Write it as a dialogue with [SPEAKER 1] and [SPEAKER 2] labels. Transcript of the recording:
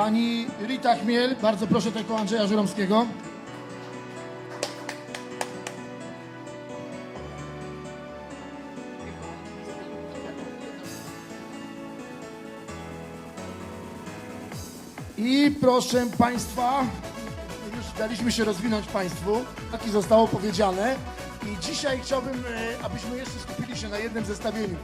[SPEAKER 1] Pani Rita Chmiel, bardzo proszę tego Andrzeja Żuromskiego. I proszę Państwa, już daliśmy się rozwinąć Państwu, tak i zostało powiedziane. I dzisiaj chciałbym, e, abyśmy jeszcze skupili się na jednym zestawieniu.